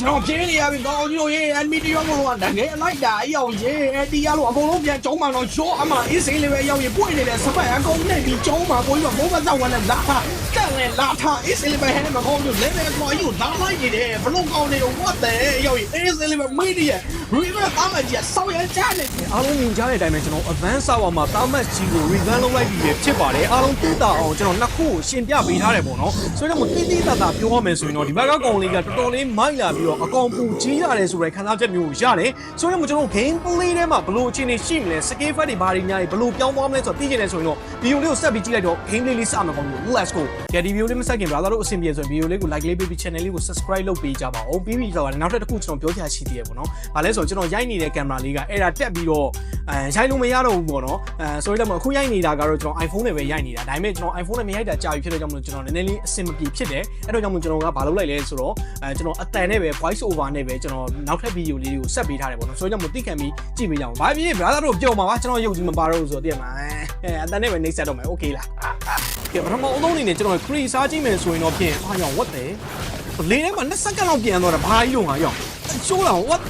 ကျွန်တော်ပြင်းနေရပြီကောင်းကြီးတို့ရေး enemy တရောမလို့တကယ်လိုက်တာအရောက်ရေးအဲ့ဒီရလို့အကုန်လုံးပြန်ကျုံးမှတော့ရောအမအေးစိလေးပဲရောက်ရင်ပွင့်နေတဲ့စပတ်အကုန်နဲ့ဒီကျုံးမှာကိုကြီးကဘုံမသောက်ဝင်နဲ့လာတာတက်လဲလာတာအေးစိလေးပဲဟဲ့မကောင်းဘူးလဲလဲကွာယူလာလိုက်နေတယ်ဘလုံးကောင်းနေတော့ what the ရောက်ရင်အေးစိလေးပဲမေးနေရ river သားမကြီးဆောက်ရကြနေတယ်အားလုံးမြင်ကြတဲ့အတိုင်းပဲကျွန်တော် advance server မှာတာမတ်ကြီးကို revamp လုပ်လိုက်ပြီးဖြစ်ပါတယ်အားလုံးသိတာအောင်ကျွန်တော်နှစ်ခုကိုရှင်းပြပေးထားတယ်ပေါ့နော်ဆိုတော့တိတိတတ်တာပြောရမယ်ဆိုရင်တော့ဒီဘက်ကကောင်လေးကတော်တော်လေးမိုက်လာပြီးတော့အကောင်ပူကြီးရတယ်ဆိုတဲ့ခံစားချက်မျိုးကိုရတယ်ဆိုတော့ကျွန်တော် game play ထဲမှာဘယ်လိုအခြေအနေရှိမလဲ skill fat တွေဘာတွေညာတွေဘယ်လိုပြောင်းသွားမလဲဆိုတော့သိချင်တယ်ဆိုရင်တော့ video လေးကိုဆက်ပြီးကြည့်လိုက်တော့ game play လေးစမယ်ပေါ့မျိုး let's go ကြဒီ video လေးမဆက်ခင် brother တို့အဆင်ပြေဆိုရင် video လေးကို like လေးပေးပြီး channel လေးကို subscribe လုပ်ပေးကြပါဦးပြီးပြီးတော့နောက်ထပ်တစ်ခုကျွန်တော်ပြောချင်ရှိသေးတယ်ပေါ့နော်။ဘာလဲဆိုတော့ကျွန်တော်ရိုက်နေတဲ့ကင်မရာလေးကအဲ့ဒါတက်ပြီးတော့အဲရိုက်လို့မရတော့ဘူးပေါ့နော်။အဲဆိုတော့အခုရိုက်နေတာကတော့ကျွန်တော် iPhone နဲ့ပဲရိုက်နေတာ။ဒါပေမဲ့ကျွန်တော် iPhone နဲ့မရိုက်တာကြာပြီဖြစ်တဲ့ကြောင့်မလို့ကျွန်တော်နည်းနည်းလေးအဆင်မပြေဖြစ်တယ်။အဲ့တော့ကြောင့်မလို့ကျွန်တော်ကဘာလုပ်လိုက်လဲဆိုတော့အဲကျွန်တော်အတန်နဲ့ပဲ voice over နဲ့ပဲကျွန်တော်နောက်ထပ် video လေးတွေကိုဆက်ပေးထားတယ်ပေါ့နော်။ဆိုတော့ကြောင့်မလို့သိခံပြီးကြည့်ပေးကြအောင်။ဘာဖြစ်ဖြစ် brother တို့ပြောမှာပါကျွန်တော်ရုပ်ကြီးမပါတော့ဘူးဆိုတော့သိရမှာ။အဲအတန်နဲ့ပဲနှိပ်ဆက်တော့မယ် okay လား။ကဲပထမအဆုံးအနေနဲ့ကျွန်တော် create စားကြည့်မယ်ဆိုရင်တော့ဖြင့်အားရောင် what the လေထဲမှာ20စက္ကန့်လောက်ပြန်သွားတာဘာကြီးလို့ငါရောရှိုးလာ what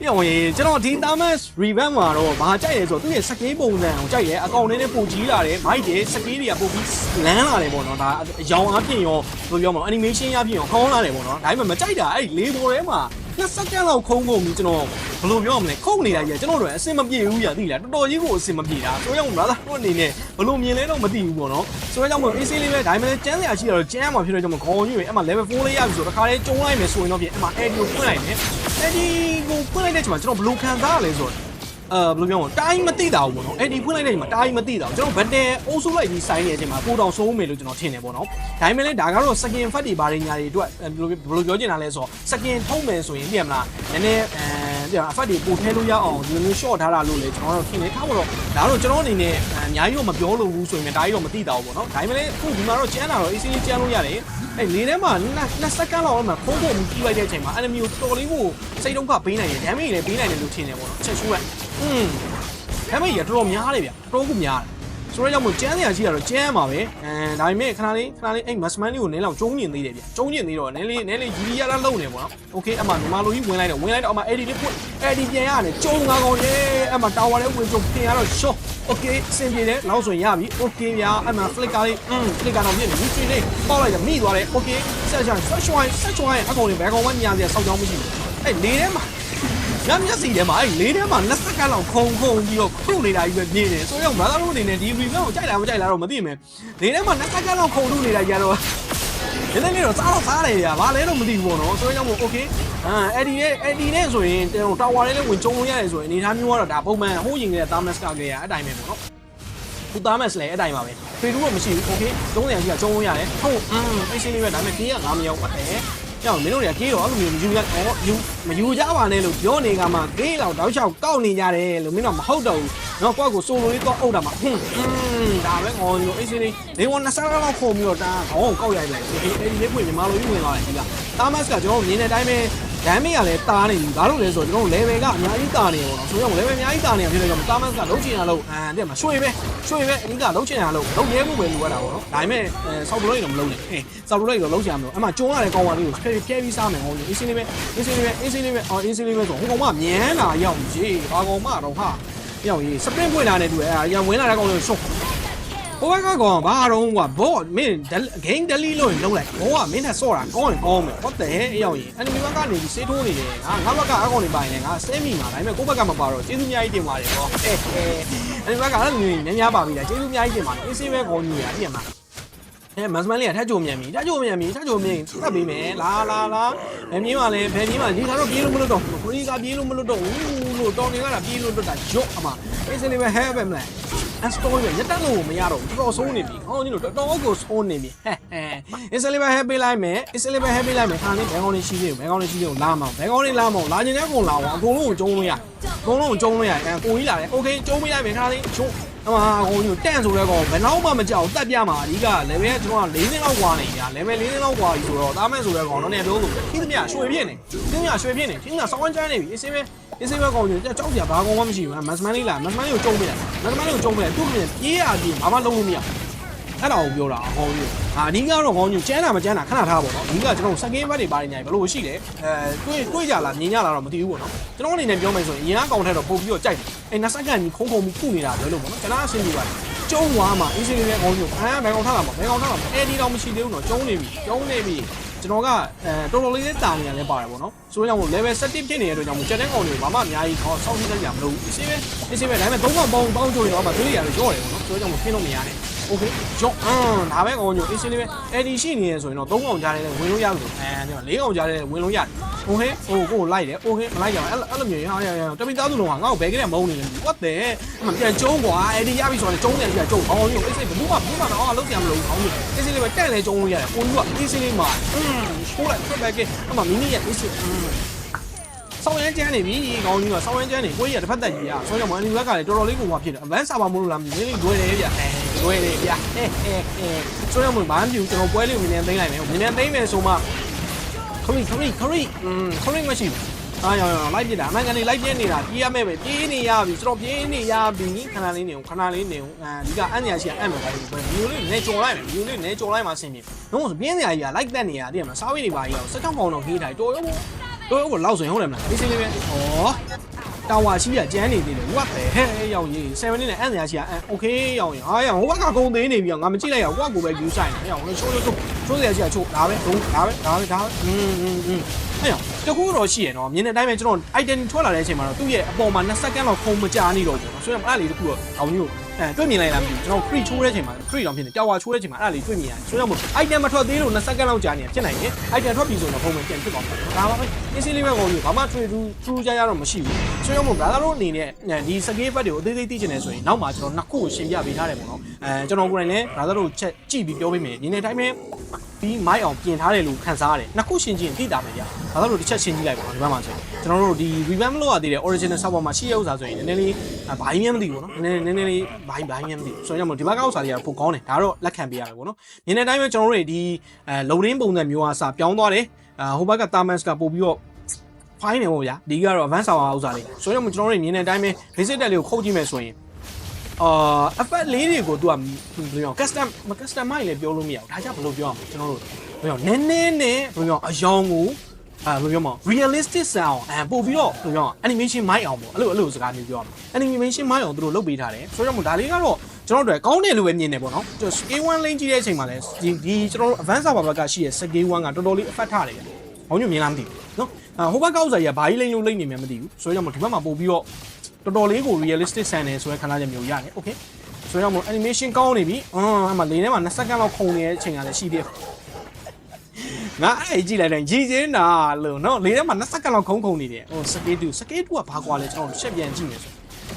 ပြောင်းရင်ကျွန်တော်ဒီ Thomas revamp မှာတော့ဘာကြိုက်လဲဆိုတော့သူရဲ့စကေးပုံစံကိုကြိုက်ရဲအကောင်လေးနဲ့ပိုကြီးလာတယ်မိုက်တယ်စကေးတွေကပိုပြီးလန်းလာတယ်ပေါ့နော်ဒါရောင်အပြင်ရောဘယ်လိုပြောမလဲ animation ရပြင်ရောခေါင်းလာတယ်ပေါ့နော်ဒါပေမဲ့မကြိုက်တာအဲ့လေပေါ်ထဲမှာ နှစ်စက္ကန့်လောက်ခုံးကုန်ပြီးကျွန်တော်ဘယ်လိုပြောမလဲခုံနေတာကြီးကျွန်တော်တို့အဆင်မပြေဘူးညာသိလားတော်တော်ကြီးကိုအဆင်မပြေတာဆိုတော့ brother တို့အနေနဲ့ဘယ်လိုမြင်လဲတော့မသိဘူးပေါ့နော်ဆိုတော့ကြောင့်မို့ AC လေးပဲဒါပေမဲ့ကျန်းစရာရှိတော့ကျန်းမှာဖြစ်တော့ကြောင့်ခေါင်းကြီးပဲအဲ့မှာ level 4လေးရပြီဆိုတော့တခါလေးကျုံလိုက်မယ်ဆိုရင်တော့ပြင်အဲ့မှာ AD ကိုဖွင့်လိုက်မယ် AD ကိုဖွင့်လိုက်တဲ့ချိန်မှာကျွန်တော်ဘယ်လိုခံစားရလဲဆိုတော့ အဲဘယ်လိုပြောမလဲတိုင်းမသိတာဘူးပေါ့နော်အဲ့ဒီဖွင့်လိုက်တဲ့ချိန်မှာတိုင်းမသိတာဘူးကျွန်တော်ဘတ်တယ်အုပ်စုလိုက်ပြီးစိုင်းနေတဲ့အချိန်မှာပိုတောင်ဆုံးမယ်လို့ကျွန်တော်ထင်တယ်ပေါ့နော်ဒါပေမဲ့လည်းဒါကတော့ skin fat တွေဘာတွေညာတွေအတွက်ဘယ်လိုဘယ်လိုပြောချင်တာလဲဆိုတော့ skin ထုံးမယ်ဆိုရင်သိရမလားနည်းနည်း အဲဒီ fat တွေပိုထဲလို့ရအောင်ဒီလိုမျိုး short ထားတာလို့လေကျွန်တော်တို့ထင်နေထားပါတော့ဒါတော့ကျွန်တော်အနေနဲ့အများကြီးတော့မပြောလို့ဘူးဆိုရင်ဒါကြီးတော့မသိတာဘူးပေါ့နော်ဒါပေမဲ့လည်းအခုဒီမှာတော့ကျန်းတာတော့ easy ကျန်းလို့ရတယ်အဲ့လေထဲမှာနှစ်စက္ကန့်လောက်မှဖုံးဖုံးပြီးလိုက်တဲ့အချိန်မှာ enemy ကိုတော်လေးကိုစိတ်ဒုက္ခပေးနိုင်တယ် damage လည်းပေးနိုင်တယ်လို့ထင်တယ်ပေါ့နော်ချက်ရှိုးလိုက်อืม damage ရတော်တော်များတယ်ဗျတော်တော်ကိုများတယ် ဆိုတော့ကြောင့်မို့ကျန်းစရာရှိတာတော့ကျန်းမှာပဲအဲဒါပေမဲ့ခဏလေးခဏလေးအဲ့ massman လေးကိုနည်းလောက်ကျုံးညင်သေးတယ်ဗျကျုံးညင်သေးတော့နည်းလေးနည်းလေးရီရီရတာလုံနေပေါ့နော်โอเคအမှညီမလိုကြီးဝင်လိုက်တော့ဝင်လိုက်တော့အမှ AD လေးပွတ် AD ပြန်ရတယ်ကျုံးငါကောင်ရေးအမှ tower လေးဝင်ကျုံပြင်ရတော့ shot โอเคအဆင်ပြေတယ်နောက်ဆိုရင်ရပြီโอเคဗျာအမှ flicker လေးอืม flicker တော့မြင်ပြီချင်းလေးပေါက်လိုက်ကြမိသွားတယ်โอเคဆက်ချင်ဆက်ချွိုင်းဆက်ချွိုင်းအကောင်လေးဘယ်ကောင်မှညာစရာစောက်ကြောင်းမရှိဘူးအဲ့လေထဲမှာ ညမျက်စီထဲမှာအဲ့လေးထဲမှာ20စက္ကန့်လောက်ခုံခုံပြီးတော့ခုနေတာကြီးပဲမြင်တယ်ဆိုတော့ဘာသာလို့အနေနဲ့ဒီ review ကိုကြိုက်လားမကြိုက်လားတော့မသိမယ်လေးထဲမှာ20စက္ကန့်လောက်ခုံထုတ်နေတာကြီးကတော့ဒီနေ့တော့စားတော့စားတယ်ညာဘာလဲတော့မသိဘူးပေါ့နော်ဆိုတော့ကြောင့်မို့ okay အာအဲ့ဒီနဲ့အဲ့ဒီနဲ့ဆိုရင်တာဝါလေးလည်းဝင်ကျုံလို့ရတယ်ဆိုရင်အနေထားမျိုးကတော့ဒါပုံမှန်ဟိုးရင်ကလေး Thermos ကလေးကအတိုင်းပဲပေါ့နော်ခုသားမက်လည်းအတိုင်းပါပဲဖေတူတော့မရှိဘူး okay သုံးရရှိကကျုံလို့ရတယ်ဟုတ်အင်းအဲ့ရှင်းလေးပဲဒါပေမဲ့ကြီးက9မရောက်ပါတယ် ကြောက်မင်းတို့တွေကကြီးတော့အဲ့လိုမျိုးမယူရအော်ယူမယူကြပါနဲ့လို့ပြောနေကမှဂေးတော့တောက်လျှောက်ကောက်နေကြတယ်လို့မင်းတို့မဟုတ်တော့ဘူးနော်ကိုယ့်ကိုဆိုလိုလေးတော့အုပ်တာမှာဟွန်းအင်းဒါပဲငေါ်ညိုအေးစင်းလေးနေဝန်20လောက်ခုံပြီးတော့တာခေါင်းကိုကောက်ရိုက်လိုက်ဒီအဲ့ဒီလေးပွင့်ညီမလိုကြီးဝင်လာတယ်ဒီကတာမတ်ကကျွန်တော်မြင်တဲ့အတိုင်းပဲ ဒမ်းမေးကလည်းတားနေပြီဘာလို့လဲဆိုတော့ကျွန်တော် level ကအများကြီးတာနေပေါ့နော်ဆိုတော့ level အများကြီးတာနေဖြစ်နေတော့တာမတ်ကလုံးချင်တာလို့အာတဲ့မှာရွှေပဲရွှေပဲအင်းကလုံးချင်တာလို့လုံးရဲမှုပဲလိုရတာပေါ့နော်ဒါပေမဲ့ဆောက်တလို့တော့မလုံးနဲ့ဟဲ့ဆောက်တလို့တော့လုံးချင်ရမလို့အမှကျုံးရတဲ့ကောင်းပါလေးကိုဖျက်ဖျက်ပြီးစားမယ်ဟောအေးစင်းလေးပဲအေးစင်းလေးပဲအေးစင်းလေးပဲအော်အေးစင်းလေးပဲဆိုဟိုကောင်မမြန်းလာရောက်ကြီးဘာကောင်မတော့ဟာရောက်ကြီးစပရင့်ပွင့်လာနေတူအဲရဝင်လာတဲ့ကောင်လေးရှုံး ဟိုဘက်ကကောင်ဘာတော့ကွာဘောမင်းဂိမ်းဒလီလို့လုံးလိုက်ဘောကမင်းနဲ့ဆော့တာကောင်းရင်ကောင်းမယ် what the hell အရောက်ရင်အန်မီဘက်ကနေပြီးစေးထိုးနေတယ်ငါငါဘက်ကအကောင်နေပိုင်နေငါဆဲမိမှာဒါပေမဲ့ကိုယ့်ဘက်ကမပါတော့ကျေးဇူးအများကြီးတင်ပါတယ်ဟောအဲအဲအန်မီဘက်ကလည်းမျိုးများများပါပြီလားကျေးဇူးအများကြီးတင်ပါတယ်အေးစေးပဲကောင်းကြီးရပြင်မှာအဲမတ်မန်လေးကထက်ကြုံမြန်ပြီထက်ကြုံမြန်ပြီထက်ကြုံမြန်သတ်ပေးမယ်လာလာလာဘယ်မြင်းပါလဲဘယ်မြင်းပါဒီကတော့ပြေးလို့မလို့တော့ခရီးကပြေးလို့မလို့တော့ဘူးလို့တော်နေကတာပြေးလို့တော့တာဂျော့အမအေးစေးလေးပဲဟဲပဲမလား store ရရက်တက်လို့မရတော့ဘူးတော်တော်ဆိုးနေပြီဟောင်းကြီးတို့တော်တော်ကိုဆိုးနေပြီဟဲ့ဟဲ့ inselible happy လိုက်မယ် inselible happy လိုက်မယ်ဟာနေဘယ်ကောင်းလေးရှိသေးဘူးဘယ်ကောင်းလေးရှိသေးဘူးလာမအောင်ဘယ်ကောင်းလေးလာမအောင်လာညင်တဲ့ကုန်လာအောင်အကုန်လုံးကိုကျုံးလို့ရအကုန်လုံးကိုကျုံးလို့ရအဲကိုကြီးလာတယ် okay ကျုံးမရမယ်ခါလေးချိုး အမအကုန်ကြီးတန့်ဆိုတဲ့ကောင်ဘယ်တော့မှမကြောက်တက်ပြမှာအဓိက level ကကျွန်တော်က၄သိန်းလောက်กว่าနေကြ level ၄သိန်းလောက်กว่าပြီဆိုတော့တားမဲ့ဆိုတဲ့ကောင်တော့နေပြောလို့ခင်းသမျှရွှေပြည့်နေခင်းသမျှရွှေပြည့်နေခင်းသမျှစောင်းချမ်းနေပြီအစ္စပဲအစ္စပဲကောင်ကြီးကြောက်ကြဘာကောင်မှမရှိဘူးမတ်စမန်လေးလာမတ်စမန်လေးကိုကျုံးပေးလိုက်မတ်စမန်လေးကိုကျုံးပေးလိုက်သူ့ပြင်ပြေးရပြေးဘာမှလုံးလို့မရ အဲ့ဒါကိုပြောတာအဟောင်းကြီးအာအဓိကတော့ဟောင်းကြီးကျန်းတာမကျန်းတာခဏထားပါတော့အဓိကကျွန်တော်စကင်းဘက်တွေပါနေညာဘယ်လိုရှိလဲအဲတွေးတွေးကြလားမြင်ကြလားတော့မသိဘူးပေါ့နော်ကျွန်တော်အနေနဲ့ပြောမယ်ဆိုရင်အရင်အကောင်ထက်တော့ပို့ပြီးတော့ကြိုက်တယ်အဲနှစ်စက္ကန့်ကြီးခုံခုံပြီးခုနေတာပဲလို့ပေါ့နော်ကျွန်တော်အဆင်ပြေပါတယ်ကျုံးသွားမှာအင်းစင်းလေးကောင်းကြီးအာဘယ်ကောင်ထားလာမှာဘယ်ကောင်ထားလာမှာအဲဒီတော့မရှိသေးဘူးနော်ကျုံးနေပြီကျုံးနေပြီကျွန်တော်ကအဲတော်တော်လေးလေးတာနေရတယ်ပါတယ်ပေါ့နော်ဆိုတော့ကြောင့် level 7ဖြစ်နေတဲ့အတွက်ကြောင့်ကျန်တဲ့ကောင်တွေဘာမှအများကြီးတော့စောင့်ကြည့်ကြမလို့အင်းစင်းပဲအင်းစင်းပဲဒါပေမဲ့သုံးကောင်ပေါင်းပေါင်းကြိုးရင်တော့မှတွေးရတယ်ကြော့တယ်ပေါ့နော်ဆိုတော့ကြောင့်မခင်းလို့မရနဲ့ โอเคကြောအမ်ဒါပဲကောင်ညိုအင်းစင်းလေးပဲအဲ့ဒီရှိနေရဆိုရင်တော့၃កောင်ကြားတယ်ဝင်လို့ရလို့အဲပြော၄កောင်ကြားတယ်ဝင်လို့ရတယ်โอเคဟိုကိုလိုက်တယ်โอเคမလိုက်ကြဘူးအဲ့အဲ့လိုမျိုးရရရတပိသားသူလုံးကငါ့ကိုဘယ်ကလေးမုန်းနေလဲ what the အမှပြန်ကျုံးကွာအဲ့ဒီရပြီဆိုတော့ကျုံးတယ်ပြန်ကျုံးအောင်ညိုအင်းစင်းဘူးမှဘူးမှတော့အလုပ်ပြန်မလုပ်အောင်ညိုအင်းစင်းလေးပဲတက်လဲကျုံးလို့ရတယ်ကိုကြီးကအင်းစင်းလေးမှာอืมကိုလိုက်ဖက်ဘက်ကအမှမင်းကြီးရဲ့အင်းစင်းဆောင်းရမ်းကျန်းနေပြီကောင်းကြီးကဆောင်းရမ်းကျန်းနေကိုကြီးကတစ်ဖက်သက်ကြီးอ่ะဆိုတော့မန်ဒီဘက်ကလည်းတော်တော်လေးကိုဟွာဖြစ်တယ်အဗန်းစာပါမလို့လားမင်းလေးလွယ်တယ်ဗျအဲ လွယ်တယ်ဗျဟဲဟဲဟဲဆိုတော့မဘာမှမပြုကျွန်တော်ပွဲလေးကိုနည်းနည်းသိမ်းလိုက်မယ်နည်းနည်းသိမ်းမယ်ဆိုမှခရီခရီခရီอืมခရီမရှိဘူးအားရောင်ရောင်လိုက်ပြတာအမှန်ကန်နေလိုက်ပြနေတာပြေးရမယ်ပဲပြေးနေရပြီကျွန်တော်ပြေးနေရပြီခဏလေးနေခဏလေးနေအဲဒီကအန်ညာရှိအန်မှာပဲမျိုးလေးနဲ့ကြော်လိုက်မယ်မျိုးလေးနဲ့ကြော်လိုက်မှဆင်ပြေတော့ဆိုပြင်းနေရကြီးကလိုက်တက်နေရတည်မလားစားဝေးနေပါကြီးအောင်စက်ချောင်းပေါင်တော့ခေးတိုင်းတော်ရောတော်ရောကိုလောက်ဆိုရင်ဟုတ်တယ်မလားဒီစင်းလေးပဲဩ တာဝါရှိရကျန်းနေသေးတယ် what the hell ရောက်ရေး7နဲ့အန်ညာရှိအန် okay ရောက်ရင်အားရဟိုဘက်ကဂုံသေးနေပြီငါမကြည့်လိုက်ရဟိုကကိုပဲ view ဆိုင်နေရောက်လို့ချိုးလို့ချိုးချိုးစရာရှိရချိုးဒါပဲဒုံဒါပဲဒါပဲဒါပဲอืมอืมอืมအဲ့ရောတကူတော့ရှိရနော်မြင်တဲ့အတိုင်းပဲကျွန်တော် item ထွက်လာတဲ့အချိန်မှာတော့သူ့ရဲ့အပေါ်မှာ2စက္ကန့်လောက်ခုံမကြာနေတော့ဘူးနော်ဆိုတော့အဲ့လေးတကူတော့အောင်ကြီးကိုအဲတွေ့မြင်လိုက်လားမသိဘူးကျွန်တော် free ချိုးတဲ့အချိန်မှာ free တောင်ဖြစ်နေတောင်ဝါချိုးတဲ့အချိန်မှာအဲ့ဒါလေးတွေ့မြင်ရတယ်ဆိုတော့မို့ item မထွက်သေးလို့2စက္ကန့်လောက်ကြာနေတာဖြစ်နိုင်တယ် item ထွက်ပြီဆိုတော့ပုံမှန်ပြန်ဖြစ်သွားမှာဒါပါပဲ အင်းစီလေးပဲကုန်ပြီဘာမှ true true true ကြရတော့မရှိဘူးဆိုတော့မို့ brother တို့အနေနဲ့ဒီ scale back တွေကိုအသေးသေးသိချင်တယ်ဆိုရင်နောက်မှာကျွန်တော်နှစ်ခုကိုရှင်းပြပေးထားတယ်ပေါ့နော်အဲကျွန်တော်ကိုယ်တိုင်လည်း brother တို့ချက်ကြည့်ပြီးပြောပေးမယ်ဒီနေ့တိုင်းပဲပြီးမိုက်အောင်ပြင်ထားတယ်လို့ခံစားရတယ်နှစ်ခုရှင်းချင်းသိတာပဲဗျာဘာလို့တစ်ချက်ရှင်းကြည့်လိုက်ပါတော့ဒီဘက်မှာဆိုရင်ကျွန်တော်တို့ဒီ revamp လုပ်ရသေးတဲ့ original server မှာရှိရဥစ္စာဆိုရင်နည်းနည်းလေးဘာကြီးမှမသိဘူးနော်နည်းနည်းနည်းနည်းလေးဘာကြီးဘာကြီးမှမသိဘူးဆိုတော့ဒီဘက်ကဥစ္စာတွေကပိုကောင်းတယ်ဒါတော့လက်ခံပေးရတယ်ပေါ့နော်မြင်တဲ့အတိုင်းပဲကျွန်တော်တို့တွေဒီအဲ loading ပုံစံမျိုးအားစပြောင်းသွားတယ် အာဟိုဘက်က Thermans ကပို့ပြီးတော့ fine နေပေါ့ဗျာဒီကတော့ advanced server ဥစ္စာလေးဆိုတော့ကျွန်တော်တို့မြင်တဲ့အတိုင်းပဲ basic တက်လေးကိုခုတ်ကြည့်မယ်ဆိုရင်အာ effect လေးတွေကို तू ကဘယ်လိုပြော custom customize လည်းပြောလို့မရဘူးဒါကြောင့်ဘယ်လိုပြောရမလဲကျွန်တော်တို့ဘယ်လိုနည်းနည်းနဲ့ဘယ်လိုပြောအယောင်ကိုအာဘယ်လိုပြောမလဲ realistic sound အဲပို့ပြီးတော့ဘယ်လိုပြော animation မိုက်အောင်ပေါ့အဲ့လိုအဲ့လိုစကားမျိုးပြောရမယ် animation မိုက်အောင်သူတို့လုပ်ပေးထားတယ်ဆိုတော့ဒါလေးကတော့ ကျွန်တော်တို့ကောင်းတယ်လို့ပဲမြင်တယ်ပေါ့နော်ကျွန်တော် scale 1 lane ကြည့်တဲ့အချိန်မှာလည်းဒီဒီကျွန်တော်တို့ advanced server ဘက်ကရှိတဲ့ scale 1ကတော်တော်လေး effect ထားတယ်ဗျ။ဟောင်းညမြင်လားမသိဘူးနော်။အာဟိုဘက်ကောက်စားကြီးကဘာကြီးလိမ့်လို့လိမ့်နေမှမသိဘူး။ဆိုတော့ဒီဘက်မှာပို့ပြီးတော့တော်တော်လေးကို realistic ဆန်တယ်ဆိုတဲ့ခဏချက်မျိုးရတယ်။ Okay ။ဆိုတော့မို့ animation ကောင်းနေပြီ။အင်းအမှလေထဲမှာ20စက္ကန့်လောက်ခုန်နေတဲ့အချိန်ကလည်းရှိသေးတယ်။ငါအဲ့ကြည့်လိုက်တိုင်းကြည်စင်းတာလို့နော်လေထဲမှာ20စက္ကန့်လောက်ခုန်ခုန်နေတယ်။ဟို scale 2 scale 2ကဘာကွာလဲကျွန်တော်ရှက်ပြန်ကြည့်မယ်ဆို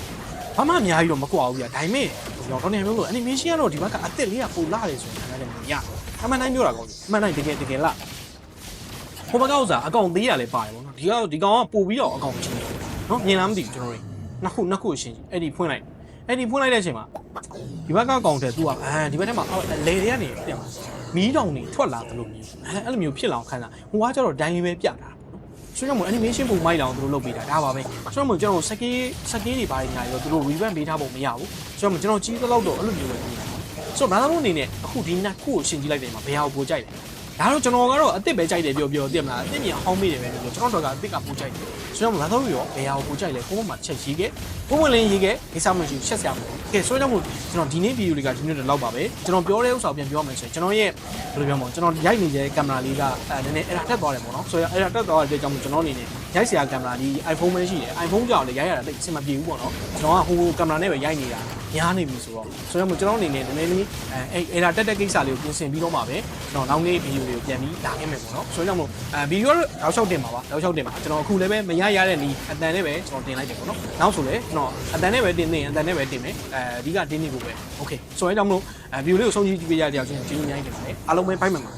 ။ဘာမှအများကြီးတော့မကွာဘူးဗျာ။ဒါပေမဲ့ ကျွန်တော်တော့နေမျိုးလို့ animation ကတော့ဒီဘက်ကအသက်လေးကပိုလာတယ်ဆိုရင်လည်းမရဘူး။အမှန်တိုင်းပြောတာကောင်းပြီ။အမှန်တိုင်းတကယ်တကယ်လား။ဟိုဘက်ကဥစားအကောင်သေးရလဲပါတယ်ဗောနော်။ဒီကဒီကောင်ကပို့ပြီးတော့အကောင်ချင်းတယ်။နော်မြင်လားမသိဘူးကျွန်တော်တို့။နှစ်ခုနှစ်ခုရှင်းကြည့်။အဲ့ဒီဖွင့်လိုက်။အဲ့ဒီဖွင့်လိုက်တဲ့အချိန်မှာဒီဘက်ကကောင်တဲ့ तू ကအဲဒီဘက်ထဲမှာလေတွေကနေပြန်လာ။မီးတောင်နေထွက်လာတယ်လို့မျိုး။အဲအဲ့လိုမျိုးဖြစ်လောင်ခန်းစား။ဟိုကကျတော့ဒိုင်းလေးပဲပြတာပေါ့နော်။ ဆိုတော့မို့ animation ပုံမိုက်လောင်သူတို့လုပ်ပေးတာဒါပါပဲ။ဆိုတော့မို့ကျွန်တော်စကေးစကေးတွေပါတယ်ညာရောသူတို့ revamp ပေးထားဖို့မရဘူး။ဆိုတော့မို့ကျွန်တော်ကြီးသလောက်တော့အဲ့လိုမျိုးပဲပြီးတာ။ဆိုတော့ဘာသာလို့အနေနဲ့အခုဒီနှစ်ခုကိုရှင်းကြည့်လိုက်တယ်မှာဘယ်ဟာကိုပိုကြိုက်လဲ။ ဒါတော့ကျွန်တော်ကတော့အစ်စ်ပဲကြိုက်တယ်ပြောပြောသိမလားအစ်စ်မြင်ဟောင်းမိတယ်ပဲပြောကျွန်တော်တို့ကအစ်စ်ကပိုကြိုက်တယ်ဆိုတော့ဘာသာလို့ရောဘယ်ဟာကိုပိုကြိုက်လဲကိုမမှာချက်ရေးခဲ့ကိုမလင်းရေးခဲ့ဒီစားမရှိရှက်စရာမလိုကဲဆိုတော့မို့ကျွန်တော်ဒီနေ့ဗီဒီယိုလေးကဒီနေ့တော့လောက်ပါပဲကျွန်တော်ပြောတဲ့ဥစ္စာကိုပြန်ပြောမယ်ဆိုရင်ကျွန်တော်ရဲ့ဘယ်လိုပြောမလဲကျွန်တော်ရိုက်နေတဲ့ကင်မရာလေးကအဲနည်းနည်းအဲ့ဒါတက်သွားတယ်ပေါ့နော်ဆိုတော့အဲ့ဒါတက်သွားတဲ့ကြောင့်ကျွန်တော်အနေနဲ့ ရိုက်စရာကင်မရာဒီ iPhone ပဲရှိတယ် iPhone ကြောင့်လည်းရိုက်ရတာတိတ်အဆင်မပြေဘူးပေါ့နော်ကျွန်တော်ကဟိုကင်မရာနဲ့ပဲရိုက်နေတာများနေပြီဆိုတော့ဆိုတော့ကျွန်တော်အနေနဲ့နည်းနည်းလေးအဲအဲ့ဒါတက်တဲ့ကိစ္စလေးကိုပြင်ဆင်ပြီးတော့မှပဲကျွန်တော်နောက်နေ့ဗီဒီယိုလေးကိုပြန်ပြီးလာခဲ့မယ်ပေါ့နော်ဆိုတော့မို့အဲဗီဒီယိုတော့တောက်လျှောက်တင်ပါပါတောက်လျှောက်တင်ပါကျွန်တော်အခုလည်းပဲမရရတဲ့နီးအတန်နဲ့ပဲကျွန်တော်တင်လိုက်တယ်ပေါ့နော်နောက်ဆိုလည်းကျွန်တော်အတန်နဲ့ပဲတင်နေအတန်နဲ့ပဲတင်မယ်အဲအဓိကတင်းနေဖို့ပဲโอเคဆိုရင်တော့မို့အဲဗီဒီယိုလေးကိုဆုံးဖြတ်ကြည့်ပေးရတဲ့ကြောင့်ကျွန်တော်ကျေးဇူးအများကြီးတင်ပါတယ်အားလုံးပဲဖိုက်မှန်ပါ